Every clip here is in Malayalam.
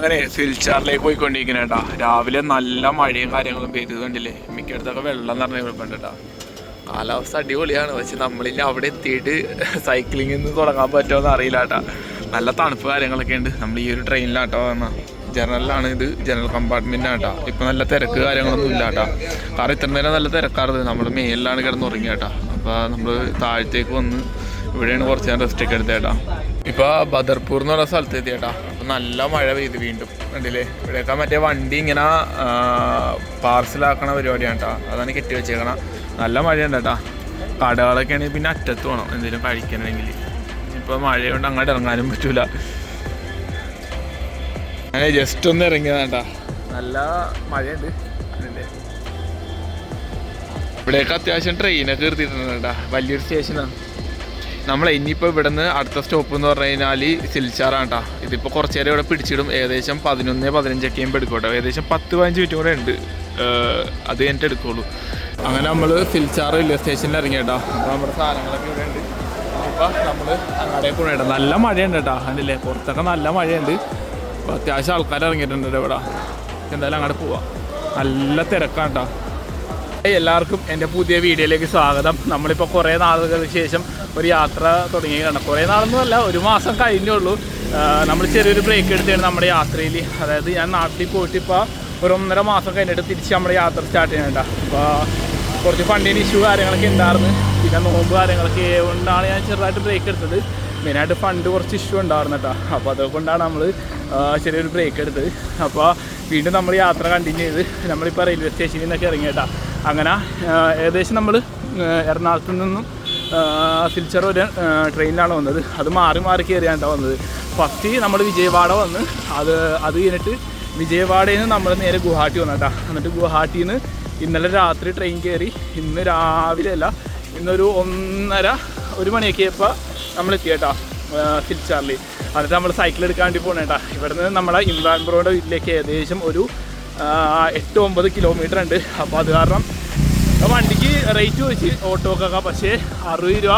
അങ്ങനെ സിൽച്ചാറിലേക്ക് പോയിക്കൊണ്ടിരിക്കുന്ന കേട്ടാ രാവിലെ നല്ല മഴയും കാര്യങ്ങളും പെയ്ത് കണ്ടില്ലേ? മിക്കയിടത്തൊക്കെ വെള്ളം നിറഞ്ഞ കുഴപ്പമുണ്ട് കേട്ടാ കാലാവസ്ഥ അടിപൊളിയാണ്. പക്ഷെ നമ്മളിനി അവിടെ എത്തിയിട്ട് സൈക്ലിംഗ് നിന്ന് തുടങ്ങാൻ പറ്റുമോ അറിയില്ല കേട്ടാ നല്ല തണുപ്പ് കാര്യങ്ങളൊക്കെ ഉണ്ട്. നമ്മൾ ഈ ഒരു ട്രെയിനിലാട്ടോ വന്ന. ജനറലാണ് ഇത്. ജനറൽ കമ്പാർട്ട്മെന്റ് ആട്ടാ ഇപ്പൊ നല്ല തിരക്ക് കാര്യങ്ങളൊന്നും ഇല്ല കേട്ടാ കാരണം ഇത്ര നേരം നല്ല തിരക്കാറുണ്ട് നമ്മൾ മേലിലാണ് കിടന്നുറങ്ങിയ കേട്ടാ അപ്പൊ നമ്മൾ താഴത്തേക്ക് വന്ന് ഇവിടെയാണ് കുറച്ച് നേരം റെസ്റ്റ് ഒക്കെ എടുത്തേട്ടാ ഇപ്പൊ ബദർപൂർ എന്ന് പറഞ്ഞ സ്ഥലത്ത് എത്തിയേട്ടാ. അപ്പൊ നല്ല മഴ പെയ്ത് വീണ്ടും. കണ്ടില്ലേ? ഇവിടെയൊക്കെ മറ്റേ വണ്ടി ഇങ്ങനെ പാർസലാക്കണ പരിപാടിയാണ് കേട്ടോ അതാണ് കെട്ടി വെച്ചേക്കണ. നല്ല മഴയുണ്ട് കേട്ടാ കടകളൊക്കെ ആണെങ്കിൽ പിന്നെ അറ്റത്ത് വേണം എന്തെങ്കിലും കഴിക്കണമെങ്കിൽ. ഇപ്പൊ മഴയുണ്ട് അങ്ങോട്ട് ഇറങ്ങാനും പറ്റൂല. അങ്ങനെ ജസ്റ്റ് ഒന്ന് ഇറങ്ങിയതാട്ടാ നല്ല മഴയുണ്ട്? ഇവിടെയൊക്കെ അത്യാവശ്യം ട്രെയിനൊക്കെ നിർത്തിയിട്ടുണ്ട് കേട്ടാ വലിയൊരു സ്റ്റേഷനാണ് നമ്മളെ ഇനിയിപ്പോൾ ഇവിടുന്ന് അടുത്ത സ്റ്റോപ്പ് എന്ന് പറഞ്ഞു കഴിഞ്ഞാൽ സിൽച്ചാറാണ് കേട്ടോ ഇതിപ്പോൾ കുറച്ച് നേരം ഇവിടെ പിടിച്ചിടും. ഏകദേശം പതിനൊന്ന് പതിനഞ്ചൊക്കെ ആകുമ്പോൾ എടുക്കും കേട്ടോ. ഏകദേശം പത്ത് പതിനഞ്ച് മിനിറ്റ് കൂടെ ഉണ്ട്. അത് കഴിഞ്ഞിട്ട് എടുക്കുള്ളൂ. അങ്ങനെ നമ്മൾ സിൽച്ചാർ റെയിൽവേ സ്റ്റേഷനിൽ ഇറങ്ങി കേട്ടോ അപ്പോൾ നമ്മുടെ സാധനങ്ങളൊക്കെ ഇവിടെ ഉണ്ട്. അപ്പോൾ നമ്മൾ അങ്ങോട്ടേക്ക് പോകണം കേട്ടോ നല്ല മഴയുണ്ട് കേട്ടോ. അതില്ലേ പുറത്തൊക്കെ നല്ല മഴയുണ്ട്. അപ്പോൾ അത്യാവശ്യം ആൾക്കാർ ഇറങ്ങിയിട്ടുണ്ട് ഇവിടെ. എന്തായാലും അങ്ങോട്ട് പോവാം. നല്ല തിരക്കാണ് കേട്ടോ. എല്ലാവർക്കും എന്റെ പുതിയ വീഡിയോയിലേക്ക് സ്വാഗതം. നമ്മളിപ്പോൾ കുറേ നാളുകൾക്ക് ശേഷം ഒരു യാത്ര തുടങ്ങിയാണ് കുറേ നാളൊന്നുമല്ല ഒരു മാസം കഴിഞ്ഞുള്ളൂ നമ്മൾ ചെറിയൊരു ബ്രേക്ക് എടുത്താണ് നമ്മുടെ യാത്രയിൽ. അതായത് ഞാൻ നാട്ടിൽ പോയിട്ട് ഇപ്പോൾ ഒരു ഒന്നര മാസം കഴിഞ്ഞിട്ട് തിരിച്ച് നമ്മുടെ യാത്ര സ്റ്റാർട്ട് ചെയ്യണ്ട അപ്പോൾ കുറച്ച് ഫണ്ടിന്റെ ഇഷ്യൂ കാര്യങ്ങളൊക്കെ ഉണ്ടായിരുന്നു. പിന്നെ നോമ്പ് കാര്യങ്ങളൊക്കെ കൊണ്ടാണ് ഞാൻ ചെറുതായിട്ട് ബ്രേക്ക് എടുത്തത്. മെയിനായിട്ട് ഫണ്ട് കുറച്ച് ഇഷ്യൂ ഉണ്ടായിരുന്നു കേട്ടോ. അപ്പോൾ അതുകൊണ്ടാണ് നമ്മൾ ചെറിയൊരു ബ്രേക്ക് എടുത്തത്. അപ്പോൾ വീണ്ടും നമ്മൾ യാത്ര കണ്ടിന്യൂ ചെയ്ത് നമ്മളിപ്പോൾ റെയിൽവേ സ്റ്റേഷനിൽ നിന്നൊക്കെ ഇറങ്ങി കേട്ടോ. അങ്ങനെ ഏകദേശം നമ്മൾ എറണാകുളത്ത് നിന്നും സിൽച്ചർ ഒരു ട്രെയിനിലാണ് വന്നത്. അത് മാറി മാറി കയറിയാണ് വന്നത്. ഫസ്റ്റ് നമ്മൾ വിജയവാഡ വന്ന് അത് അത് കഴിഞ്ഞിട്ട് വിജയവാഡയിൽ നിന്ന് നമ്മൾ നേരെ ഗുവാഹാട്ടി വന്നു കേട്ടോ എന്നിട്ട് ഗുവാഹാട്ടിയിൽ നിന്ന് ഇന്നലെ രാത്രി ട്രെയിൻ കയറി ഇന്ന് രാവിലെ അല്ല ഇന്നൊരു ഒന്നര ഒരു മണിയൊക്കെ ആയപ്പോൾ നമ്മൾ എത്തിയേട്ടാ സിൽച്ചാറിൽ എന്നിട്ട് നമ്മൾ സൈക്കിൾ എടുക്കാൻ വേണ്ടി പോകണേട്ടാ ഇവിടെ നിന്ന് നമ്മളെ ഇമ്രാൻ ബ്രോയുടെ വീട്ടിലേക്ക് ഏകദേശം ഒരു എട്ട് ഒമ്പത് കിലോമീറ്റർ ഉണ്ട്. അപ്പോൾ അത് കാരണം വണ്ടിക്ക് റേറ്റ് ചോദിച്ച് ഓട്ടോക്കൊക്കെ പക്ഷേ അറുപത് രൂപ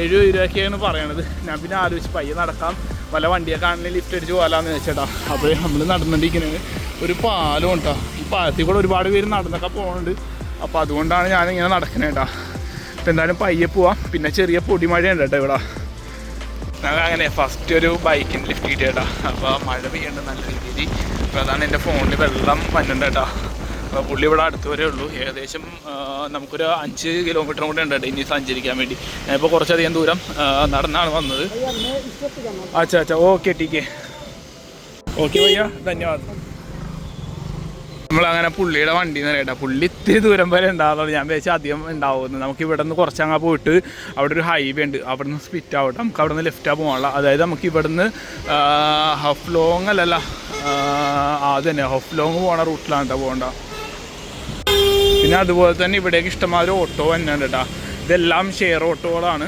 എഴുപത് രൂപയൊക്കെയാണ് പറയണത്. ഞാൻ പിന്നെ ആലോചിച്ച് പയ്യെ നടക്കാം. പല വണ്ടിയൊക്കെ ആണെങ്കിൽ ലിഫ്റ്റ് അടിച്ച് പോകാമെന്ന് വെച്ചേട്ടാ അപ്പോൾ നമ്മൾ നടന്നുകൊണ്ടിരിക്കുന്നത് ഒരു പാലം ഉണ്ടോ? ഈ പാലത്തിൽ കൂടെ ഒരുപാട് പേര് നടന്നൊക്കെ പോകുന്നുണ്ട് അപ്പോൾ അതുകൊണ്ടാണ് ഞാനിങ്ങനെ നടക്കുന്നത് കേട്ടാ അപ്പോൾ എന്തായാലും പയ്യെ പോവാം. പിന്നെ ചെറിയ പൊടിമഴയുണ്ട് കേട്ടോ ഇവിടെ. ഞങ്ങൾ അങ്ങനെ ഫസ്റ്റ് ഒരു ബൈക്കിന് ലിഫ്റ്റ് കിട്ടിയേട്ടാ. അപ്പോൾ മഴ പെയ്യേണ്ട നല്ല രീതിയിൽ അപ്പോൾ അതാണ് എന്റെ ഫോണിൽ വെള്ളം വന്നിട്ടുണ്ട് കേട്ടോ. പുള്ളി ഇവിടെ അടുത്ത് വരെ ഉള്ളൂ. ഏകദേശം നമുക്കൊരു അഞ്ച് കിലോമീറ്റർ കൂടെ ഉണ്ട് ഇനി സഞ്ചരിക്കാൻ വേണ്ടി. ഞാനിപ്പോൾ കുറച്ചധികം ദൂരം നടന്നാണ് വന്നത്. അച്ഛാ അച്ഛാ ഓക്കെ ടീക്കെ. ഓക്കെ ഭയ്യ ധന്യവാദം. നമ്മളങ്ങനെ പുള്ളിയുടെ വണ്ടി എന്ന് പറയട്ടെ പുള്ളി ഇത്തിരി ദൂരം വരെ ഉണ്ടാവുള്ളൂ ഞാൻ വിചാരിച്ചാൽ അധികം ഉണ്ടാവുമെന്ന്. നമുക്ക് ഇവിടെ നിന്ന് കുറച്ചങ്ങ് പോയിട്ട് അവിടെ ഒരു ഹൈവേ ഉണ്ട്. അവിടെ നിന്ന് സ്പിറ്റ് ആവട്ടെ നമുക്ക് അവിടെ നിന്ന് ലെഫ്റ്റാണ് പോകാനുള്ള. അതായത് നമുക്ക് ഇവിടെ നിന്ന് ഹഫ് ലോങ് അല്ലല്ല അത് തന്നെ. ഹഫ് ലോങ് പോണ റൂട്ടിലാണ് കേട്ടോ പോകണ്ട പിന്നെ അതുപോലെ തന്നെ ഇവിടേക്ക് ഇഷ്ടമാതിരി ഓട്ടോ തന്നെയാണ് കേട്ടോ ഇതെല്ലാം ഷെയർ ഓട്ടോകളാണ്.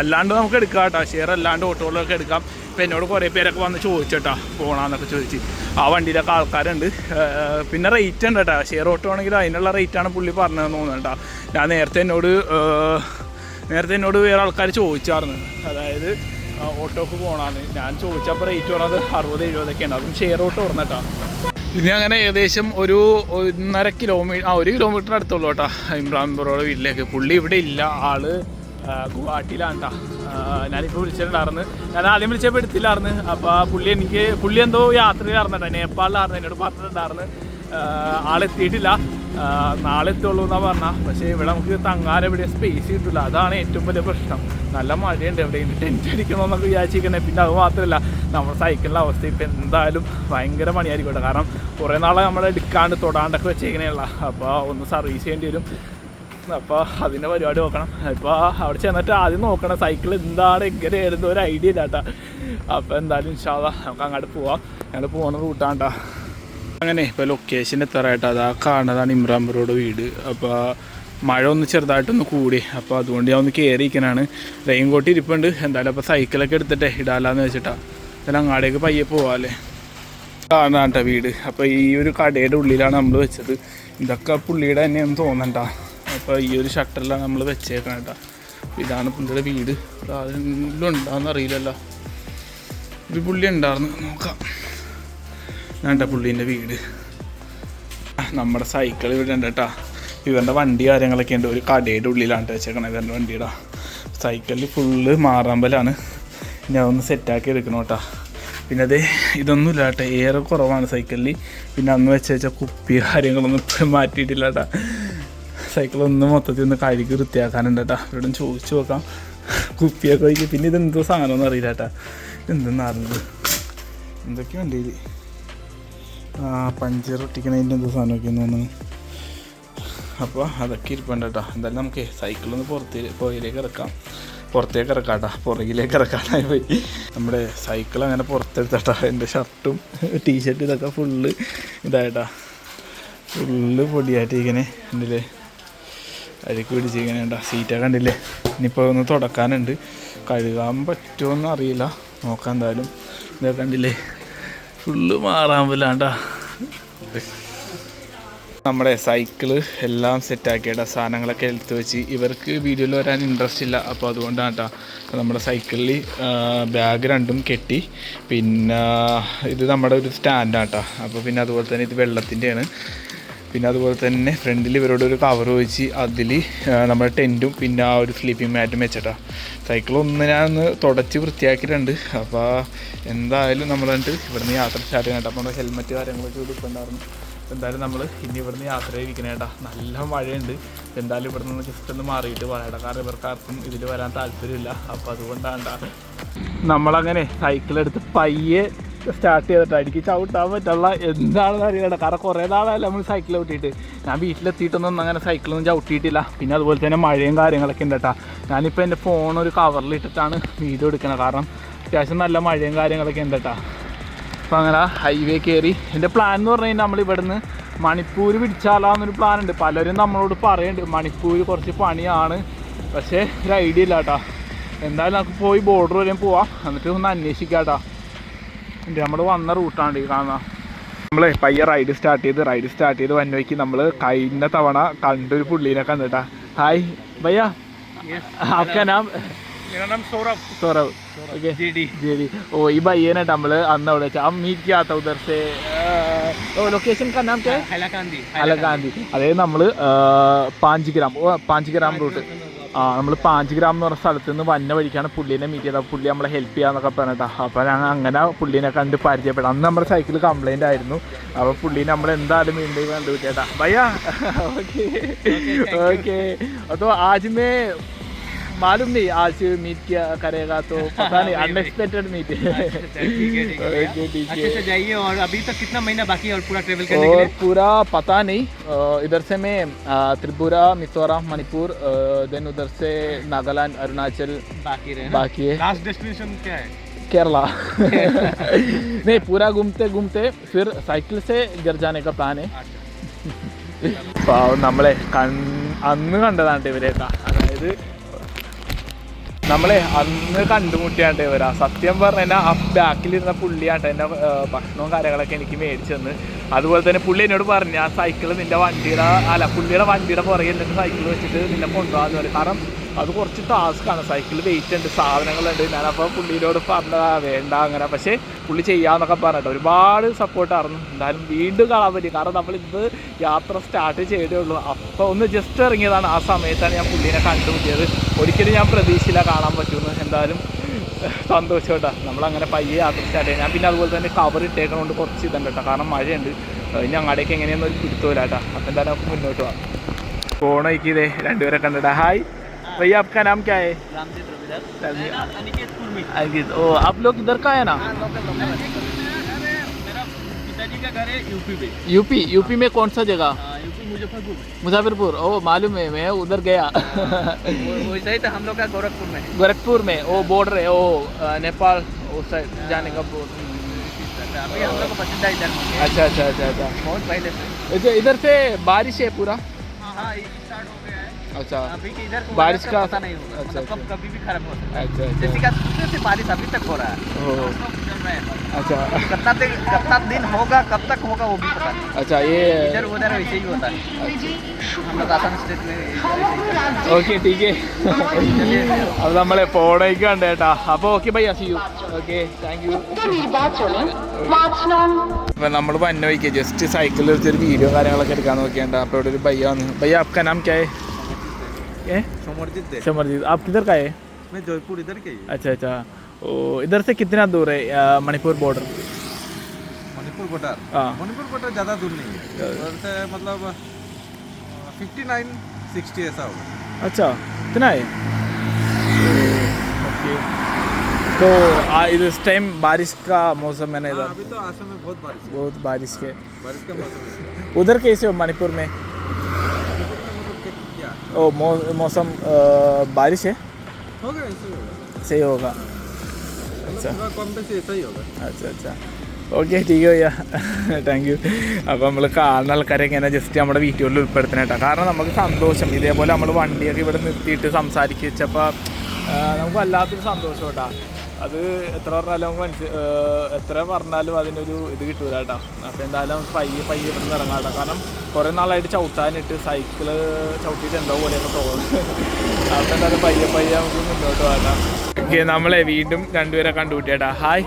അല്ലാണ്ട് നമുക്ക് എടുക്കാം കേട്ടോ ഷെയർ അല്ലാണ്ട് ഓട്ടോകളൊക്കെ എടുക്കാം. ഇപ്പം എന്നോട് കുറേ പേരൊക്കെ വന്ന് ചോദിച്ചേട്ടാ പോകണമെന്നൊക്കെ ചോദിച്ച്. ആ വണ്ടിയിലൊക്കെ ആൾക്കാരുണ്ട്. പിന്നെ റേറ്റ് ഉണ്ട് കേട്ടോ ഷെയർ ഓട്ടോ ആണെങ്കിൽ അതിനുള്ള റേറ്റാണ് പുള്ളി പറഞ്ഞതെന്ന് തോന്നുന്നു കേട്ടോ ഞാൻ നേരത്തെ എന്നോട് നേരത്തെ എന്നോട് വേറെ ആൾക്കാർ ചോദിച്ചായിരുന്നു. അതായത് ഓട്ടോക്ക് പോകണമെന്ന് ഞാൻ ചോദിച്ചപ്പോൾ റേറ്റ് പറഞ്ഞത് അറുപത് എഴുപതൊക്കെയാണ് അതും ഷെയർ ഓട്ടോ പറഞ്ഞിട്ടാ ഇനി അങ്ങനെ ഏകദേശം ഒരു ഒന്നര കിലോമീറ്റർ ആ ഒരു കിലോമീറ്റർ അടുത്തുള്ളൂ കേട്ടോ. ഇമ്രാൻ ബ്രോയുടെ വീട്ടിലേക്ക്. പുള്ളി ഇവിടെ ഇല്ല. ആൾ ഗുവാഹട്ടിയിലാണ് കേട്ടോ ഞാനിപ്പോൾ വിളിച്ചിട്ടുണ്ടായിരുന്നു. ഞാൻ ആദ്യം വിളിച്ചപ്പോൾ എടുത്തില്ലായിരുന്നു. അപ്പോൾ പുള്ളി എനിക്ക് പുള്ളി എന്തോ യാത്രയിലായിരുന്നു കേട്ടോ നേപ്പാളിലായിരുന്നു. എന്നോട് പറഞ്ഞിട്ടുണ്ടായിരുന്നു. ആളെത്തിയിട്ടില്ല. നാളെ എത്തുള്ളൂ എന്നാണ് പറഞ്ഞാൽ പക്ഷേ ഇവിടെ നമുക്ക് തങ്ങാൻ എവിടെയും സ്പേസ് കിട്ടില്ല അതാണ് ഏറ്റവും വലിയ പ്രശ്നം. നല്ല മഴയുണ്ട് എവിടെയും ടെന്റ് അടിക്കണമെന്നൊക്കെ വിചാരിച്ചിരിക്കുന്നത് പിന്നെ അത് മാത്രമല്ല നമ്മുടെ സൈക്കിളിന്റെ അവസ്ഥ ഇപ്പം എന്തായാലും ഭയങ്കര പണിയായിരിക്കും കാരണം കുറേ നാളെ നമ്മൾ എടുക്കാണ്ട് തൊടാണ്ടൊക്കെ വെച്ചേക്കണേയുള്ള അപ്പോൾ ഒന്ന് സർവീസ് ചെയ്യേണ്ടി വരും. അപ്പോൾ അതിന്റെ പരിപാടി നോക്കണം. ഇപ്പോൾ അവിടെ ചെന്നിട്ട് ആദ്യം നോക്കണം സൈക്കിൾ എന്താണ്? എങ്ങനെയായിരുന്നു ഒരു ഐഡിയ ഇല്ല കേട്ടോ അപ്പോൾ എന്തായാലും ഇൻഷാല്ല നമുക്ക് അങ്ങോട്ട് പോവാം. ഞങ്ങൾ പോകുന്ന റൂട്ടാണ് കേട്ടോ അങ്ങനെ ഇപ്പോൾ ലൊക്കേഷൻ എത്താറായിട്ട്. അതാ കാണുന്നതാണ് ഇമ്രാൻ ബ്രോയുടെ വീട്. അപ്പോൾ മഴ ഒന്ന് ചെറുതായിട്ടൊന്ന് കൂടി. അപ്പോൾ അതുകൊണ്ട് ഞാൻ ഒന്ന് കയറിയിരിക്കണാണ് റെയിൻ കോട്ട് ഇരിപ്പുണ്ട്. എന്തായാലും അപ്പോൾ സൈക്കിളൊക്കെ എടുത്തിട്ടേ ഇടാലാന്ന് വെച്ചിട്ടാ. എന്നാലും അങ്ങാടേക്ക് പയ്യെ പോവാല്ലേ. കാണാൻ കേട്ടോ വീട്. അപ്പോൾ ഈ ഒരു കടയുടെ ഉള്ളിലാണ് നമ്മൾ വെച്ചത്. ഇതൊക്കെ പുള്ളിയുടെ തന്നെയാണെന്ന് തോന്നണ്ട. അപ്പോൾ ഈ ഒരു ഷട്ടറിലാണ് നമ്മൾ വെച്ചേക്കണം കേട്ടോ. ഇതാണ് പുള്ളിയുടെ വീട്. അതെല്ലാം ഉണ്ടാകുന്ന അറിയില്ലല്ലോ. ഒരു പുള്ളി ഉണ്ടായിരുന്നു. നോക്കാം. വേണ്ട പുള്ളീന്റെ വീട്. നമ്മുടെ സൈക്കിൾ ഇവിടെ ഉണ്ട് കേട്ടോ. ഇവരുടെ വണ്ടി കാര്യങ്ങളൊക്കെ ഉണ്ട്. ഒരു കടയുടെ ഉള്ളിലാണ് വെച്ചേക്കണത്. ഇവരുടെ വണ്ടിയുടെ സൈക്കിളിൽ ഫുള്ള് മാറാമ്പലാണ്. ഞാൻ ഒന്ന് സെറ്റാക്കി എടുക്കണം കേട്ടോ. പിന്നെ അത് ഇതൊന്നും ഇല്ല കേട്ടോ. ഏറെ കുറവാണ് സൈക്കിളിൽ പിന്നെ അന്ന് വെച്ച് വെച്ചാൽ കുപ്പി കാര്യങ്ങളൊന്നും ഇപ്പോഴും മാറ്റിയിട്ടില്ല കേട്ടോ. സൈക്കിളൊന്നും മൊത്തത്തിൽ ഒന്ന് കഴുകി വൃത്തിയാക്കാനുണ്ട് കേട്ടോ. ഇവിടെ ചോദിച്ചു നോക്കാം. കുപ്പിയൊക്കെ ഒഴിക്കും പിന്നെ ഇതെന്തോ സാധനമൊന്നും അറിയില്ല കേട്ടോ. എന്തെന്ന് അറിഞ്ഞത് എന്തൊക്കെയുണ്ട് ഇത്. ആ പഞ്ചർ ഒട്ടിക്കണതിന്റെ എന്തോ സാധനമൊക്കെ തോന്നുന്നു. അപ്പോൾ അതൊക്കെ ഇരിപ്പുണ്ട് കേട്ടോ എന്തായാലും നമുക്ക് സൈക്കിളൊന്ന് പുറത്തേ പുറകിലേക്ക് ഇറക്കാം. പുറത്തേക്ക് ഇറക്കാം കേട്ടോ പുറകിലേക്ക് ഇറക്കാനായി പോയി. നമ്മുടെ സൈക്കിൾ അങ്ങനെ പുറത്തെടുത്തട്ടാ. എന്റെ ഷർട്ടും ടീഷർട്ടും ഇതൊക്കെ ഫുള്ള് ഇതായിട്ടാ. ഫുള്ള് പൊടിയായിട്ട് ഇങ്ങനെ ഉണ്ടല്ലേ അഴുക്ക് പിടിച്ച് ഇങ്ങനെ ഉണ്ടാ സീറ്റൊക്കെ കണ്ടില്ലേ? ഇനിയിപ്പോൾ ഒന്ന് തുടക്കാനുണ്ട്. കഴുകാൻ പറ്റുമെന്ന് അറിയില്ല. നോക്കാം എന്തായാലും. ഇതൊക്കെ കണ്ടില്ലേ? ഫുള്ള് മാറാൻ പോലാണ്ടാ നമ്മുടെ സൈക്കിൾ എല്ലാം സെറ്റാക്കിയിട്ട് സാധനങ്ങളൊക്കെ എടുത്ത് വെച്ച്. ഇവർക്ക് വീഡിയോയിൽ വരാൻ ഇൻട്രസ്റ്റ് ഇല്ല. അപ്പോൾ അതുകൊണ്ടാണ് കേട്ടോ നമ്മുടെ സൈക്കിളിൽ ബാഗ് രണ്ടും കെട്ടി. പിന്നെ ഇത് നമ്മുടെ ഒരു സ്റ്റാൻഡാണ് കേട്ടോ അപ്പോൾ പിന്നെ അതുപോലെ തന്നെ ഇത് വെള്ളത്തിന്റെയാണ്. പിന്നെ അതുപോലെ തന്നെ ഫ്രണ്ടിൽ ഇവരോട് ഒരു കവർ വെച്ച് അതിൽ നമ്മുടെ ടെന്റും പിന്നെ ആ ഒരു സ്ലീപ്പിംഗ് മാറ്റും വെച്ചിട്ടാ. സൈക്കിൾ ഒന്ന് ഞാൻ ഒന്ന് തുടച്ച് വൃത്തിയാക്കിയിട്ടുണ്ട്. അപ്പോൾ എന്തായാലും നമ്മൾ കണ്ടിട്ട് ഇവിടുന്ന് യാത്ര സ്റ്റാർട്ട് ചെയ്യണം അപ്പോൾ നമ്മുടെ ഹെൽമറ്റ് കാര്യങ്ങളൊക്കെ എടുക്കണ്ടായിരുന്നു എന്തായാലും നമ്മൾ ഇനി ഇവിടുന്ന് യാത്ര ചെയ്യിക്കണേട്ടാ നല്ല മഴയുണ്ട്. എന്തായാലും ഇവിടെ നിന്ന് ജസ്റ്റ് ഒന്ന് മാറിയിട്ട് പറയട്ടെ ഇവർക്കാർക്കും ഇതിൽ വരാൻ താല്പര്യമില്ല. അപ്പോൾ അതുകൊണ്ടാണ് നമ്മളങ്ങനെ സൈക്കിളെടുത്ത് പയ്യെ സ്റ്റാർട്ട് ചെയ്തിട്ട് എനിക്ക് ചവിട്ടാൻ പറ്റുള്ള എന്താണെന്ന് അറിയണ്ട കാരണം കുറേ നാളായി നമ്മൾ സൈക്കിൾ ചവിട്ടിയിട്ട് ഞാൻ വീട്ടിലെത്തിയിട്ടൊന്നും അങ്ങനെ സൈക്കിളൊന്നും ചവിട്ടിയിട്ടില്ല. പിന്നെ അതുപോലെ തന്നെ മഴയും കാര്യങ്ങളൊക്കെ ഉണ്ട് കേട്ടോ ഞാനിപ്പോൾ എന്റെ ഫോൺ ഒരു കവറിലിട്ടിട്ടാണ് വീഡിയോ എടുക്കുന്നത് കാരണം അത്യാവശ്യം നല്ല മഴയും കാര്യങ്ങളൊക്കെ ഉണ്ട് കേട്ടോ അപ്പോൾ അങ്ങനെ ഹൈവേ കയറി എന്റെ പ്ലാൻ എന്ന് പറഞ്ഞു കഴിഞ്ഞാൽ നമ്മൾ ഇവിടുന്ന് മണിപ്പൂർ പിടിച്ചാലാന്നൊരു പ്ലാൻ ഉണ്ട്. പലരും നമ്മളോട് പറയുന്നുണ്ട് മണിപ്പൂർ കുറച്ച് പണിയാണ്. പക്ഷേ ഒരു ഐഡിയ ഇല്ല കേട്ടോ എന്തായാലും നമുക്ക് പോയി ബോർഡർ വരെയും പോവാം. എന്നിട്ട് ഒന്ന് അന്വേഷിക്കാം കേട്ടോ നമ്മൾ വന്ന റൂട്ടാണ് ഈ കാണുന്ന. നമ്മളെ പയ്യെ റൈഡ് സ്റ്റാർട്ട് ചെയ്ത് റൈഡ് സ്റ്റാർട്ട് ചെയ്ത് വന്നവയ്ക്ക് നമ്മൾ കഴിഞ്ഞ തവണ കണ്ടൊരു പുള്ളീനെ കണ്ടിട്ടാ ഹായ് ഭയ്യ. ആപ്കാ നാം मेरा नाम सौरभ सौरभ ओके जी डी जी जी ओ ये भाई है ना നമ്മൾ അന്ന് അവിടെ വെച്ചാൽ हम मीट किया था उधर से ओ लोकेशन का नाम क्या है हैलाकांदी അലഗാന്ധി അതായത് നമ്മൾ പാഞ്ച് ഗ്രാം ഓ പാഞ്ച് ഗ്രാം റൂട്ട് ആ നമ്മൾ പാഞ്ച് ഗ്രാം എന്ന് പറഞ്ഞ സ്ഥലത്ത് നിന്ന് വന്ന വഴിക്കാണ് പുള്ളീനെ മീറ്റ് ചെയ്തത് പുള്ളി നമ്മളെ ഹെൽപ്പ് ചെയ്യാന്നൊക്കെ പറഞ്ഞിട്ടാ അപ്പോൾ ഞങ്ങൾ അങ്ങനെ പുള്ളീനെ കണ്ട് പരിചയപ്പെടാം അന്ന് നമ്മുടെ സൈക്കിൾ കംപ്ലൈൻ്റ് ആയിരുന്നു അപ്പോൾ പുള്ളീനെ നമ്മൾ എന്തായാലും വീണ്ടും കണ്ടുപിടിച്ചേട്ടാ ഭയ്യ ഓക്കെ ഓക്കെ അപ്പോൾ ആദ്യമേ मालूम नहीं आज मीट किया करेगा तो पता नहीं अनएक्सपेक्टेड मीट ठीक है ठीक है ओके ठीक अच्छे से है जाइए और अभी तक कितना महीना बाकी है और पूरा ट्रेवल करने के और लिए पूरा पता नहीं अ, इधर से मैं अ, त्रिपुरा मिजोरम मणिपुर देन उधर से नागालैंड अरुणाचल बाकी रहे बाकी है लास्ट डेस्टिनेशन क्या है केरला नहीं पूरा घूमते घूमते फिर साइकिल से घर जाने का प्लान है പാവം നമ്മളെ കൺ അന്ന് കണ്ടതാണ് ഇവരെയൊക്കെ അതായത് നമ്മളെ അന്ന് കണ്ടുമുട്ടിയാണ്ട് ഇവരാ. സത്യം പറഞ്ഞാൽ ആ ബാക്കിലിരുന്ന പുള്ളിയാണ്ട് എന്റെ ഭക്ഷണവും കാര്യങ്ങളൊക്കെ എനിക്ക് മേടിച്ചു തന്ന് അതുപോലെ തന്നെ പുള്ളി എന്നോട് പറഞ്ഞു ആ സൈക്കിൾ നിന്റെ വണ്ടിയുടെ അല്ല പുള്ളിയുടെ വണ്ടിയുടെ പുറകെ എന്നിട്ട് സൈക്കിൾ വെച്ചിട്ട് നിന്നെ കൊണ്ടുപോകാന്ന് പറയും കാരണം അത് കുറച്ച് ടാസ്ക്കാണ് സൈക്കിൾ വെയിറ്റ് ഉണ്ട് സാധനങ്ങളുണ്ട്. ഞാനപ്പോൾ പുള്ളിയോട് പറഞ്ഞതാ വേണ്ട അങ്ങനെ. പക്ഷേ പുള്ളി ചെയ്യാമെന്നൊക്കെ പറഞ്ഞിട്ട് ഒരുപാട് സപ്പോർട്ടായിരുന്നു എന്തായാലും വീണ്ടും കാണാൻ പറ്റി. കാരണം നമ്മൾ ഇത് യാത്ര സ്റ്റാർട്ട് ചെയ്തേ ഉള്ളൂ. അപ്പോൾ ഒന്ന് ജസ്റ്റ് ഇറങ്ങിയതാണ്. ആ സമയത്താണ് ഞാൻ പുള്ളീനെ കണ്ടുമുട്ടിയത്. ഒരിക്കലും ഞാൻ പ്രതീക്ഷയില്ല കാണാൻ പറ്റുമെന്ന് എന്തായാലും സന്തോഷം കേട്ടോ നമ്മളങ്ങനെ പയ്യെ യാത്ര സ്റ്റാർട്ട് ചെയ്യാം ഞാൻ പിന്നെ അതുപോലെ തന്നെ കവർ ഇട്ടേക്കണോണ്ട് കുറച്ച് ഇതുണ്ട് കേട്ടോ. കാരണം മഴയുണ്ട്. ഇനി അങ്ങടേക്ക് എങ്ങനെയൊന്നും ഒരു പിടുത്തമില്ല അപ്പം എന്തായാലും നമുക്ക് മുന്നോട്ട് പോകാം വയ്ക്കിതേ രണ്ടുപേരെ കണ്ടിട്ടാ. ഹായ് भैया आपका नाम क्या है? अनिकेत ओ आप लोग इधर का है ना? पिताजी का घर है यूपी में। यूपी यूपी में कौन सा जगह? मुजफ्फरपुर मुजफ्फरपुर ओ मालूम है मैं उधर गया। वैसा ही हम लोग का गोरखपुर में। गोरखपुर में ओ बॉर्डर है ओ नेपाल उस साइड जाने का border। अभी हम लोग को पसंद है इधर। अच्छा अच्छा अच्छा अच्छा। बहुत पहले से। अच्छा, इधर से बारिश है पूरा? हाँ हो है अच्छा अभी के इधर को बारिश weather का- पता नहीं होगा अच्छा, मतलब कब कभी भी खराब हो सकता अच्छा है अच्छा जैसे कि आज सुबह से बारिश अभी तक हो रहा है ओ, Non-stop चल रहा है अच्छा कितना दिन कितना दिन होगा कब तक होगा वो भी पता नहीं अच्छा ये इधर उधर वैसे ही होता है हम लोग आसाम स्टेट में ऐसे ही करते ഓക്കെ ടീക്ക് അത് നമ്മളെ ഫോണേക്ക് കണ്ട കേട്ടാ അപ്പൊ okay bye see you okay thank you അപ്പൊ നമ്മൾ വന്ന വയ്ക്കുക ജസ്റ്റ് സൈക്കിളിൽ വെച്ചൊരു വീഡിയോ കാര്യങ്ങളൊക്കെ എടുക്കാൻ നോക്കിയാണ്ട് അപ്പൊ ഇവിടെ ഒരു ഭയ്യ വന്നു ഭയ്യ आपका नाम क्या है ए समर्जित है समरजीत। आप किधर का है? मैं जयपुर इधर के ही अच्छा अच्छा। ओ इधर से कितना दूर है मणिपुर बॉर्डर मणिपुर बॉर्डर हाँ। मणिपुर बॉर्डर ज़्यादा दूर नहीं है। उधर से मतलब फिफ्टी नाइन सिक्सटी ऐसा होगा। अच्छा इतना है? ओके। तो आ, इस टाइम बारिश का मौसम है ना हाँ, इधर? अभी तो आसम में बहुत बारिश बहुत बारिश के। बारिश का मौसम उधर कैसे हो मणिपुर में? ओ मौ, मौसम अ, बारिश है होगा ऐसे ही होगा सही होगा मतलब अच्छा थोड़ा कम बेसी ऐसा ही होगा അച്ഛാ അച്ഛാ ഓക്കെ ടീക്ക് ചെയ്യാ താങ്ക് യു അപ്പോൾ നമ്മൾ കാണുന്ന ആൾക്കാരെ ഇങ്ങനെ ജസ്റ്റ് നമ്മുടെ വീഡിയോയിൽ ഉൾപ്പെടുത്തണം കേട്ടോ കാരണം നമുക്ക് സന്തോഷം ഇതേപോലെ നമ്മൾ വണ്ടിയൊക്കെ ഇവിടെ നിർത്തിയിട്ട് സംസാരിച്ചപ്പോൾ നമുക്ക് വല്ലാത്തൊരു സന്തോഷം കേട്ടോ അത് എത്ര പറഞ്ഞാലും നമുക്ക് മനസ്സിൽ എത്ര പറഞ്ഞാലും അതിനൊരു ഇത് കിട്ടൂല കേട്ടോ അപ്പോൾ എന്തായാലും നമുക്ക് പയ്യെ പയ്യെ ഇവിടെ നിന്ന് ഇറങ്ങാം കേട്ടോ കാരണം കുറേ നാളായിട്ട് ചവിട്ടാനിട്ട് സൈക്കിള് ചവിട്ടിയിട്ട് എന്തോ പോലെയൊക്കെ തോന്നുന്നു അപ്പോൾ എന്തായാലും പയ്യെ പയ്യെ നമുക്ക് മുന്നോട്ട് പോകാം ഓക്കെ നമ്മളെ വീണ്ടും രണ്ടുപേരെ കണ്ടുപിട്ടിയേട്ടാ ഹായ്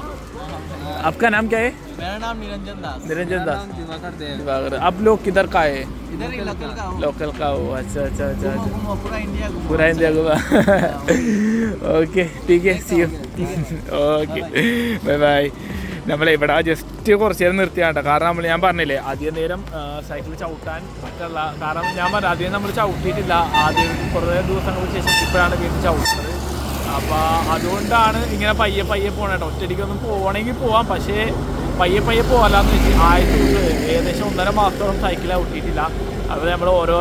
आपका नाम क्या है मेरा नाम निरंजन दास निरंजन दास दिवाकर देव दिवाकर आप लोग किधर का है इधर ही लोकल का हूँ लोकल का हो अच्छा अच्छा अच्छा अच्छा घूमा पूरा इंडिया घूमा पूरा इंडिया को okay teak see you okay bye bye നമ്മളെ ഇവിടെ ജസ്റ്റ് കുറച്ച് നേരം നിർത്തിയാണ്ട കാരണം നമ്മൾ ഞാൻ പറഞ്ഞില്ലേ അധികം നേരം സൈക്കിൾ ചവിട്ടാൻ പറ്റുള്ള കാരണം ഞാൻ പറഞ്ഞു അധികം നമ്മൾ ചവിട്ടിയിട്ടില്ല ആദ്യം കുറേ ദിവസങ്ങൾക്ക് ശേഷം ഇപ്പോഴാണ് വീണ്ടും ചവിട്ടുന്നത് അപ്പോൾ അതുകൊണ്ടാണ് ഇങ്ങനെ പയ്യെ പയ്യെ പോകണം കേട്ടോ ഒറ്റയടിക്കൊന്നും പോകണമെങ്കിൽ പോവാം പക്ഷേ പയ്യെ പയ്യെ പോകാമെന്ന് വെച്ച് ആയിരത്തി ഏകദേശം ഒന്നര മാസത്തോളം സൈക്കിൾ ഔട്ടിയിട്ടില്ല അപ്പോൾ നമ്മൾ ഓരോ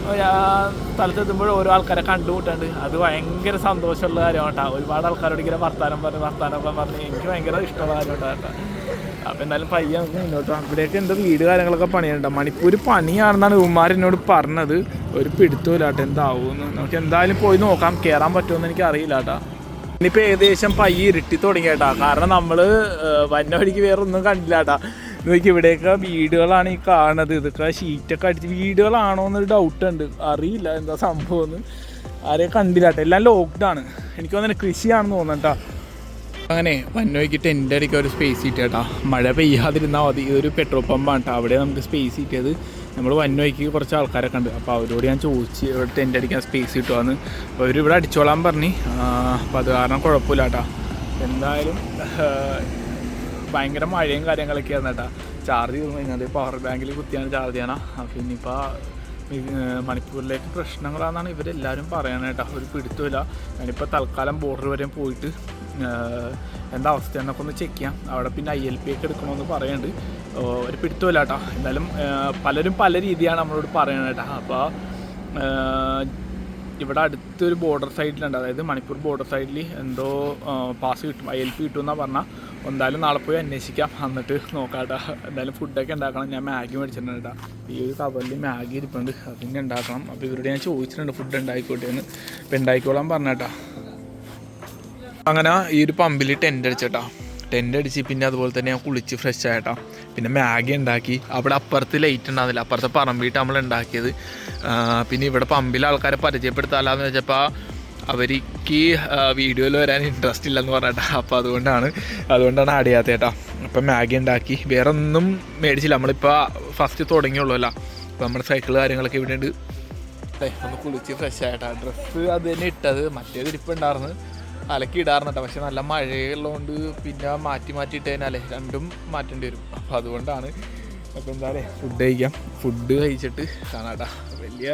സ്ഥലത്ത് സ്ഥലത്തെത്തുമ്പോഴും ഓരോ ആൾക്കാരെ കണ്ടുമുട്ടുണ്ട്. അത് ഭയങ്കര സന്തോഷമുള്ള കാര്യമാണ് കേട്ടോ. ഒരുപാട് ആൾക്കാരോട് ഇങ്ങനെ വർത്താനം പറഞ്ഞ് വർത്താനം പറഞ്ഞ് എനിക്ക് ഭയങ്കര ഇഷ്ടമുള്ള കാര്യമാണ് കേട്ടോ. അപ്പോൾ എന്തായാലും പയ്യെ ഒന്ന് മുന്നോട്ട് അവിടേക്ക് എന്തോ വീട് കാര്യങ്ങളൊക്കെ പണിയുണ്ട് മണിപ്പൂർ പണിയാണെന്നാണ് ഉമ്മാർ എന്നോട് പറഞ്ഞത്. ഒരു പിടുത്തമില്ല കേട്ടോ എന്താവുമെന്ന്. നമുക്ക് എന്തായാലും പോയി നോക്കാം. കയറാൻ പറ്റുമെന്ന് എനിക്ക് അറിയില്ല കേട്ടോ. ഇനിയിപ്പോൾ ഏകദേശം പയ്യെ ഇരുട്ടി തുടങ്ങി കേട്ടാ കാരണം നമ്മൾ വന്ന വഴിക്ക് വേറെ ഒന്നും കണ്ടില്ല കേട്ടാ നോക്കി ഇവിടെയൊക്കെ വീടുകളാണ് ഈ കാണുന്നത്. ഇതൊക്കെ ഷീറ്റൊക്കെ അടിച്ച് വീടുകളാണോ എന്നൊരു ഡൗട്ട് ഉണ്ട്. അറിയില്ല എന്താ സംഭവം എന്ന്. ആരെയും കണ്ടില്ല കേട്ടോ എല്ലാം ലോക്ക്ഡാണ് എനിക്ക് തോന്നുന്നു കൃഷിയാണെന്ന് തോന്നുന്നു കേട്ടോ അങ്ങനെ വന്നോയ്ക്ക് ടെന്റ് അടിക്കാൻ ഒരു സ്പേസ് കിട്ടിയാട്ടാ മഴ പെയ്യാതിരുന്നാൽ മതി. ഇതൊരു പെട്രോൾ പമ്പാണ് കേട്ടോ അവിടെ നമുക്ക് സ്പേസ് കിട്ടിയത് നമ്മൾ വന്നോയ്ക്ക് കുറച്ച് ആൾക്കാരൊക്കെ ഉണ്ട്. അപ്പോൾ അവരോട് ഞാൻ ചോദിച്ച് ഇവിടെ ടെന്റ് അടിക്കാൻ സ്പേസ് കിട്ടുമെന്ന് അപ്പോൾ അവർ ഇവിടെ അടിച്ചോളാൻ പറഞ്ഞു. അപ്പോൾ അത് കാരണം കുഴപ്പമില്ല കേട്ടോ എന്തായാലും ഭയങ്കര മഴയും കാര്യങ്ങളൊക്കെ ആയിരുന്നു കേട്ടോ ചാർജ് ചെയ്ത് കഴിഞ്ഞാൽ പവർ ബാങ്കിൽ കുത്തിയാണ് ചാർജ് ചെയ്യണം. അപ്പോൾ ഇനിയിപ്പോൾ മണിപ്പൂരിലേക്ക് പ്രശ്നങ്ങളാണെന്നാണ് ഇവരെല്ലാവരും പറയണത് കേട്ടോ ഒരു പിടുത്തമില്ല ഞാനിപ്പോൾ തൽക്കാലം ബോർഡർ വരെ പോയിട്ട് എന്താ അവസ്ഥ എന്നൊക്കെ ഒന്ന് ചെക്ക് ചെയ്യാം. അവിടെ പിന്നെ ഐ എൽ പി ഒക്കെ എടുക്കണമെന്ന് പറയുന്നുണ്ട് ഒരു പിടുത്തമില്ല കേട്ടോ എന്തായാലും പലരും പല രീതിയാണ് നമ്മളോട് പറയണത് കേട്ടോ. അപ്പോൾ ഇവിടെ അടുത്തൊരു ബോർഡർ സൈഡിലുണ്ട് അതായത് മണിപ്പൂർ ബോർഡർ സൈഡിൽ എന്തോ പാസ് കിട്ടും ഐ എൽ പി കിട്ടുമെന്നാണ് പറഞ്ഞാൽ എന്തായാലും നാളെ പോയി അന്വേഷിക്കാം. എന്നിട്ട് നോക്കാം കേട്ടോ. എന്തായാലും ഫുഡൊക്കെ ഉണ്ടാക്കണം. ഞാൻ മാഗി മേടിച്ചിട്ടുണ്ട് കേട്ടോ. ഈ ഒരു കവറിൽ മാഗി ഇരിപ്പുണ്ട്. അതിന്റെ ഉണ്ടാക്കണം. അപ്പോൾ ഇവരോട് ഞാൻ ചോദിച്ചിട്ടുണ്ട് ഫുഡ് ഉണ്ടായിക്കോട്ടെ എന്ന്. ഇപ്പം ഉണ്ടായിക്കോളാൻ പറഞ്ഞേട്ടാ അങ്ങനെ ഈ ഒരു പമ്പിൽ ടെന്റ് അടിച്ചേട്ടാ. ടെന്റ് അടിച്ച് പിന്നെ അതുപോലെ തന്നെ ഞാൻ കുളിച്ച് ഫ്രഷ് ആയിട്ടാ. പിന്നെ മാഗി ഉണ്ടാക്കി. അവിടെ അപ്പുറത്ത് ലൈറ്റ് ഉണ്ടാകുന്നില്ല അപ്പുറത്തെ പറമ്പിട്ട് നമ്മൾ ഉണ്ടാക്കിയത്. പിന്നെ ഇവിടെ പമ്പിലെ ആൾക്കാരെ പരിചയപ്പെടുത്താലാന്ന് വെച്ചപ്പോൾ അവർക്ക് വീഡിയോയിൽ വരാൻ ഇൻട്രസ്റ്റ് ഇല്ലെന്ന് പറഞ്ഞേട്ടാ. അപ്പോൾ അതുകൊണ്ടാണ് അതുകൊണ്ടാണ് ആഡ് ചെയ്യാത്ത കേട്ടോ. അപ്പം മാഗി ഉണ്ടാക്കി. വേറെ ഒന്നും മേടിച്ചില്ല. നമ്മളിപ്പോൾ ഫസ്റ്റ് തുടങ്ങിയുള്ളൂ അല്ല അപ്പോൾ നമ്മുടെ സൈക്കിൾ കാര്യങ്ങളൊക്കെ ഇവിടെ ഉണ്ട് ഒന്ന് കുളിച്ച് ഫ്രഷ് ആയിട്ടാ. ഡ്രസ്സ് അത് തന്നെ ഇട്ടത്. മറ്റേത് ഇരിപ്പുണ്ടായിരുന്നു. അലക്കി ഇടാറുണ്ട് പക്ഷെ നല്ല മഴയുള്ളതുകൊണ്ട് പിന്നെ മാറ്റി മാറ്റി ഇട്ട് രണ്ടും മാറ്റേണ്ടി വരും. അപ്പോൾ അതുകൊണ്ടാണ് അപ്പോൾ പറയുക ഫുഡ് കഴിക്കാം. ഫുഡ് കഴിച്ചിട്ട് കാണാട്ടാ. വലിയ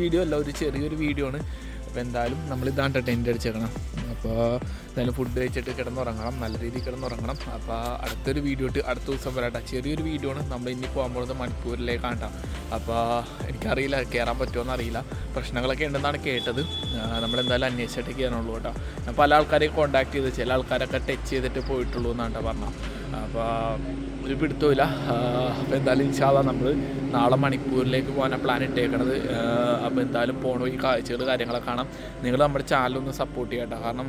വീഡിയോ അല്ല ഒരു ചെറിയൊരു വീഡിയോ ആണ്. അപ്പോൾ എന്തായാലും നമ്മൾ ടെന്റ് അടിച്ചേക്കണം. അപ്പോൾ എന്തായാലും ഫുഡ് കഴിച്ചിട്ട് കിടന്നുറങ്ങണം നല്ല രീതിയിൽ കിടന്നുറങ്ങണം. അപ്പോൾ അടുത്തൊരു വീഡിയോ ഇട്ട് അടുത്ത ദിവസം വരാട്ടാ. ചെറിയൊരു വീഡിയോ ആണ്. നമ്മൾ ഇനി പോകാൻ പോകുന്നത് മണിപ്പൂരിലേക്ക് കാണാം അപ്പോൾ എനിക്കറിയില്ല കയറാൻ പറ്റുമോ അറിയില്ല പ്രശ്നങ്ങളൊക്കെ ഉണ്ടെന്നാണ് കേട്ടത്. നമ്മളെന്തായാലും അന്വേഷിച്ചിട്ട് കയറണുള്ളൂ കേട്ടോ പല ആൾക്കാരെയും കോൺടാക്ട് ചെയ്ത് ചില ആൾക്കാരൊക്കെ ടച്ച് ചെയ്തിട്ട് പോയിട്ടുള്ളൂ എന്നാണ് പറഞ്ഞത്. അപ്പോൾ ഒരു പിടുത്തമില്ല അപ്പോൾ എന്തായാലും ഇൻഷാല്ല നമ്മൾ നാളെ മണിപ്പൂരിലേക്ക് പോകാനാണ് പ്ലാൻ ഇട്ടേക്കണത്. അപ്പോൾ എന്തായാലും പോണ. ഈ കാഴ്ചകൾ കാര്യങ്ങളൊക്കെ കാണാം. നിങ്ങൾ നമ്മുടെ ചാനലൊന്ന് സപ്പോർട്ട് ചെയ്യട്ടോ. കാരണം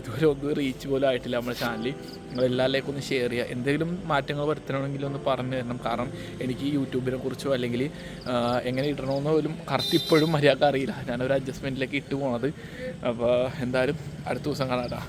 ഇതുവരെ ഒന്നും റീച്ച് പോലും ആയിട്ടില്ല നമ്മുടെ ചാനലിൽ നിങ്ങൾ എല്ലാവരിലേക്കും ഒന്ന് ഷെയർ ചെയ്യുക. എന്തെങ്കിലും മാറ്റങ്ങൾ വരുത്തണമെങ്കിൽ ഒന്ന് പറഞ്ഞു തരണം. കാരണം എനിക്ക് യൂട്യൂബിനെ കുറിച്ചോ അല്ലെങ്കിൽ എങ്ങനെ ഇടണമെന്ന് പോലും കറക്റ്റ് ഇപ്പോഴും മര്യാദ അറിയില്ല. ഞാനൊരു അഡ്ജസ്റ്റ്മെന്റിലേക്ക് ഇട്ട് പോണത്. അപ്പോൾ എന്തായാലും അടുത്ത ദിവസം കാണാം.